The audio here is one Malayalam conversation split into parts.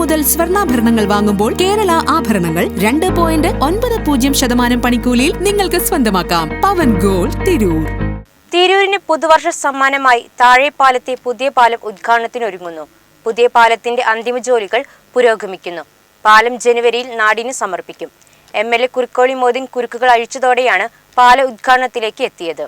മുതൽ സ്വർണാഭരണങ്ങൾ വാങ്ങുമ്പോൾ കേരള ആഭരണങ്ങൾ രണ്ട് പോയിന്റ് ഒൻപത് പൂജ്യം ശതമാനം പണിക്കൂലിയിൽ നിങ്ങൾക്ക് സ്വന്തമാക്കാം. പവൻ ഗോൾ തിരൂർ. തിരൂരിന് പുതുവർഷ സമ്മാനമായി താഴെപ്പാലത്തെ പുതിയ പാലം ഉദ്ഘാടനത്തിനൊരുങ്ങുന്നു. പുതിയ പാലത്തിന്റെ അന്തിമ ജോലികൾ പുരോഗമിക്കുന്നു. പാലം ജനുവരിയിൽ നാടിന് സമർപ്പിക്കും. M L A Kurukkoli Moideen കുരുക്കുകൾ അഴിച്ചതോടെയാണ് പാല ഉദ്ഘാടനത്തിലേക്ക് എത്തിയത്.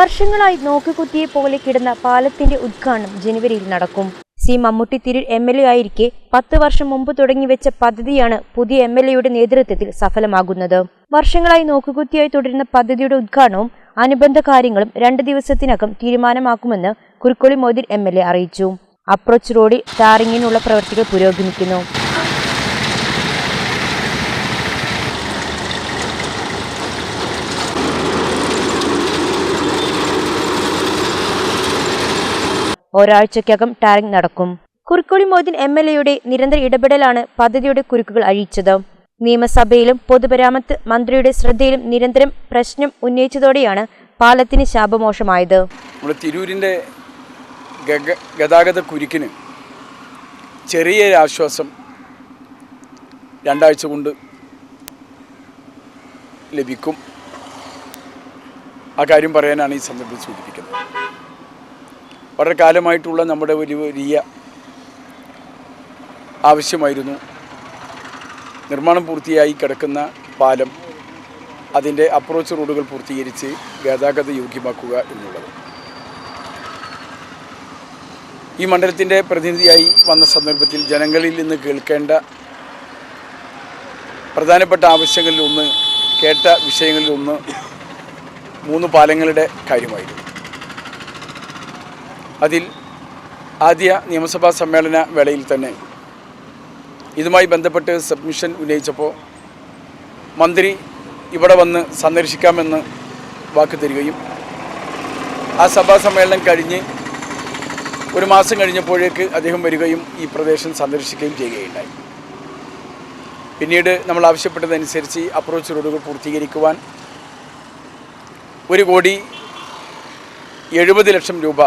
വർഷങ്ങളായി നോക്കിക്കുത്തിയെ പോലെ കിടന്ന പാലത്തിന്റെ ഉദ്ഘാടനം ജനുവരിയിൽ നടക്കും. C Mammootty Tirur M L A ആയിരിക്കെ പത്ത് വർഷം മുമ്പ് തുടങ്ങി വെച്ച പദ്ധതിയാണ് പുതിയ എം എൽ എയുടെ നേതൃത്വത്തിൽ സഫലമാകുന്നത്. വർഷങ്ങളായി നോക്കുകുത്തിയായി തുടരുന്ന പദ്ധതിയുടെ ഉദ്ഘാടനവും അനുബന്ധ കാര്യങ്ങളും രണ്ട് ദിവസത്തിനകം തീരുമാനമാക്കുമെന്ന് Kurukkoli Moideen M L A അറിയിച്ചു. അപ്രോച്ച് റോഡിൽ ടാറിങ്ങിനുള്ള പ്രവൃത്തികൾ പുരോഗമിക്കുന്നു. ഒരാഴ്ചയ്ക്കകം ടാറിംഗ് നടക്കും. കുറുക്കോളി മോദിൻ എം എൽ എയുടെ നിരന്തര ഇടപെടലാണ് പദ്ധതിയുടെ കുരുക്കുകൾ അഴിച്ചത്. നിയമസഭയിലും പൊതുമരാമത്ത് മന്ത്രിയുടെ ശ്രദ്ധയിലും നിരന്തരം പ്രശ്നം ഉന്നയിച്ചതോടെയാണ് പാലത്തിന് ശാപമോശമായത് നമ്മുടെ തിരൂരിന്റെ ഗതാഗത കുരുക്കിന് ചെറിയ ആശ്വാസം രണ്ടാഴ്ച കൊണ്ട് ലഭിക്കും. ആ കാര്യം പറയാനാണ് ഈ സന്ദർഭം സൂചിപ്പിക്കുന്നത്. വളരെ കാലമായിട്ടുള്ള നമ്മുടെ ഒരു വലിയ ആവശ്യമായിരുന്നു. നിർമ്മാണം പൂർത്തിയായി കിടക്കുന്ന പാലം അതിന്റെ അപ്രോച്ച് റോഡുകൾ പൂർത്തീകരിച്ച് ഗതാഗത യോഗ്യമാക്കുക എന്നുള്ളത്. ഈ മണ്ഡലത്തിന്റെ പ്രതിനിധിയായി വന്ന സന്ദർഭത്തിൽ ജനങ്ങളിൽ നിന്ന് കേൾക്കേണ്ട പ്രധാനപ്പെട്ട ആവശ്യങ്ങളിലൊന്ന് കേട്ട വിഷയങ്ങളിലൊന്ന് മൂന്ന് പാലങ്ങളുടെ കാര്യമായിരുന്നു. അതിൽ ആദ്യ നിയമസഭാ സമ്മേളന വേളയിൽ തന്നെ ഇതുമായി ബന്ധപ്പെട്ട് സബ്മിഷൻ ഉന്നയിച്ചപ്പോൾ മന്ത്രി ഇവിടെ വന്ന് സന്ദർശിക്കാമെന്ന് വാക്ക് തരികയും ആ സഭാ സമ്മേളനം കഴിഞ്ഞ് ഒരു മാസം കഴിഞ്ഞപ്പോഴേക്ക് അദ്ദേഹം വരികയും ഈ പ്രദേശം സന്ദർശിക്കുകയും ചെയ്യുകയുണ്ടായി. പിന്നീട് നമ്മൾ ആവശ്യപ്പെട്ടതനുസരിച്ച് അപ്രോച്ച് റോഡുകൾ പൂർത്തീകരിക്കുവാൻ ഒരു കോടി എഴുപത് ലക്ഷം രൂപ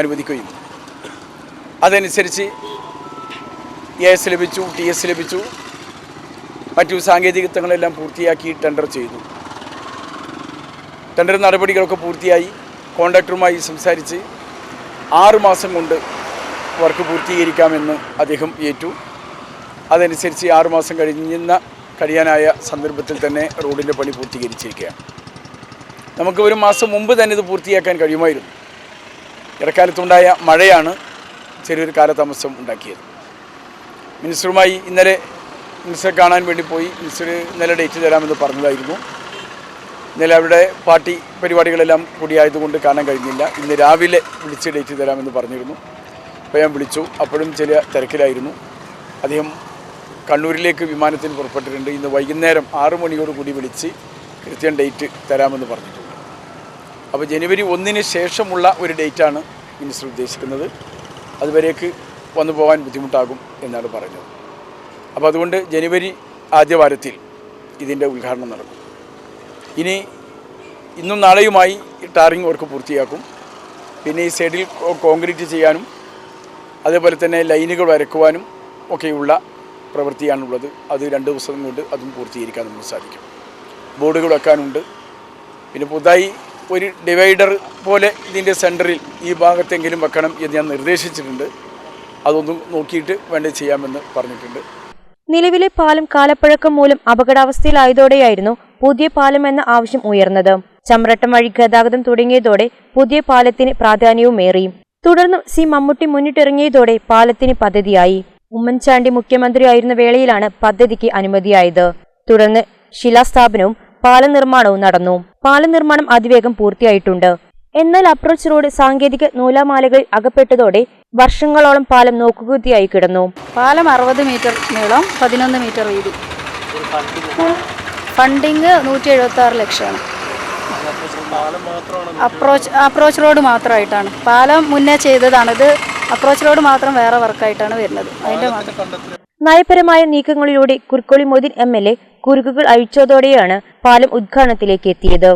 അനുവദിക്കുകയും. അതനുസരിച്ച് എ എസ് ലഭിച്ചു ടി എസ് ലഭിച്ചു. മറ്റു സാങ്കേതികത്വങ്ങളെല്ലാം പൂർത്തിയാക്കി ടെൻഡർ ചെയ്തു. ടെൻഡർ നടപടികളൊക്കെ പൂർത്തിയായി. കോൺട്രാക്ടറുമായി സംസാരിച്ച് ആറുമാസം കൊണ്ട് വർക്ക് പൂർത്തീകരിക്കാമെന്ന് അദ്ദേഹം ഏറ്റു. അതനുസരിച്ച് ആറുമാസം കഴിഞ്ഞുന്ന കഴിയാനായ സന്ദർഭത്തിൽ തന്നെ റോഡിന്റെ പണി പൂർത്തീകരിച്ചിരിക്കുകയാണ്. നമുക്ക് ഒരു മാസം മുമ്പ് തന്നെ ഇത് പൂർത്തിയാക്കാൻ കഴിയുമായിരുന്നു. ഇടക്കാലത്തുണ്ടായ മഴയാണ് ചെറിയൊരു കാലതാമസം ഉണ്ടാക്കിയത്. മിനിസ്റ്ററുമായി ഇന്നലെ മിനിസ്റ്ററെ കാണാൻ വേണ്ടി പോയി. മിനിസ്റ്റർ ഇന്നലെ ഡേറ്റ് തരാമെന്ന് പറഞ്ഞതായിരുന്നു. ഇന്നലെ അവരുടെ പാർട്ടി പരിപാടികളെല്ലാം കൂടിയായതുകൊണ്ട് കാണാൻ കഴിഞ്ഞില്ല. ഇന്ന് രാവിലെ വിളിച്ച് ഡേറ്റ് തരാമെന്ന് പറഞ്ഞിരുന്നു. അപ്പോൾ ഞാൻ വിളിച്ചു. അപ്പോഴും ചില തിരക്കിലായിരുന്നു. അദ്ദേഹം കണ്ണൂരിലേക്ക് വിമാനത്തിൽ പുറപ്പെട്ടിട്ടുണ്ട്. ഇന്ന് വൈകുന്നേരം ആറ് മണിയോടുകൂടി വിളിച്ച് കൃത്യം ഡേറ്റ് തരാമെന്ന് പറഞ്ഞിട്ടുണ്ട്. അപ്പോൾ ജനുവരി ഒന്നിന് ശേഷമുള്ള ഒരു ഡേറ്റാണ് മിനിസ്റ്റർ ഉദ്ദേശിക്കുന്നത്. അതുവരേക്ക് വന്നു പോകാൻ ബുദ്ധിമുട്ടാകും എന്നാണ് പറഞ്ഞത്. അപ്പോൾ അതുകൊണ്ട് ജനുവരി ആദ്യവാരത്തിൽ ഇതിന്റെ ഉദ്ഘാടനം നടക്കും. ഇനി ഇന്നും നാളെയുമായി ടാറിംഗ് വർക്ക് പൂർത്തിയാക്കും. പിന്നെ ഈ സൈഡിൽ കോൺക്രീറ്റ് ചെയ്യാനും അതേപോലെ തന്നെ ലൈനുകൾ വരക്കുവാനും ഒക്കെയുള്ള പ്രവൃത്തിയാണുള്ളത്. അത് രണ്ട് ദിവസം കൊണ്ട് അതും പൂർത്തീകരിക്കാൻ നമുക്ക് സാധിക്കും. ബോർഡുകൾ വെക്കാനുണ്ട്. പിന്നെ പുതുതായി ഒരു ഡിവൈഡർ പോലെ ഇതിന്റെ സെന്ററിൽ ഈ ഭാഗത്തെങ്കിലും വെക്കണം എന്ന് ഞാൻ നിർദ്ദേശിച്ചിട്ടുണ്ട്. അതൊന്നും നോക്കിയിട്ട് വേണ്ട ചെയ്യാമെന്ന് പറഞ്ഞിട്ടുണ്ട്. നിലവിലെ പാലം കാലപ്പഴക്കം മൂലം അപകടാവസ്ഥയിലായതോടെയായിരുന്നു പുതിയ പാലം എന്ന ആവശ്യം ഉയർന്നത്. ചമ്രട്ടം വഴി ഗതാഗതം തുടങ്ങിയതോടെ പുതിയ പാലത്തിന് പ്രാധാന്യവുമേറി തുടർന്ന് സി മമ്മൂട്ടി മുന്നിട്ടിറങ്ങിയതോടെ പാലത്തിന് പദ്ധതിയായി. ഉമ്മൻചാണ്ടി മുഖ്യമന്ത്രിയായിരുന്ന വേളയിലാണ് പദ്ധതിക്ക് അനുമതിയായത്. തുടർന്ന് ശിലാസ്ഥാപനവും പാലം നിർമ്മാണവും നടന്നു. പാലം നിർമ്മാണം അതിവേഗം പൂർത്തിയായിട്ടുണ്ട്. എന്നാൽ അപ്രോച്ച് റോഡ് സാങ്കേതിക നൂലാമാലകളിൽ അകപ്പെട്ടതോടെ വർഷങ്ങളോളം പാലം നോക്കുകുത്തിയായി കിടന്നു. പാലം അറുപത് മീറ്റർ നീളം പതിനൊന്ന് മീറ്റർ വീതി. ഫണ്ടിങ് നൂറ്റി എഴുപത്തി ആറ് ലക്ഷമാണ്. അപ്രോച്ച് അപ്രോച്ച് റോഡ് മാത്രമായിട്ടാണ്. പാലം മുന്നേ ചെയ്തതാണ് ഇത് അപ്രോച്ച് റോഡ് മാത്രം വേറെ വർക്കായിട്ടാണ് വരുന്നത്. അതിന്റെ മാത്രം. നയപരമായ നീക്കങ്ങളിലൂടെ Kurukkoli Moideen M L A കുരുക്കുകൾ അഴിച്ചതോടെയാണ് പാലം ഉദ്ഘാടനത്തിലേക്ക് എത്തിയത്